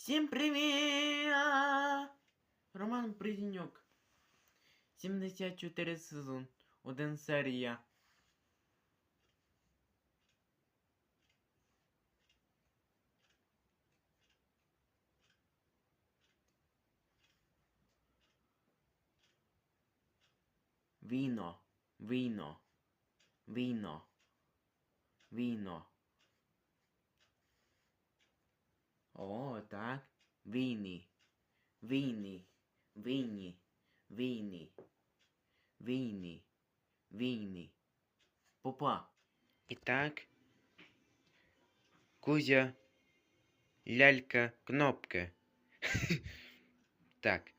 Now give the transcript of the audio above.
Всім привіт! Роман Придінюк. 74 сезон. Один серія. Віно. Віно. Віно. Віно. О, так. Війні. Війні. Війні. Війні. Війні. Війні. Попа. І так. Кузя. Лялька. Кнопка. так.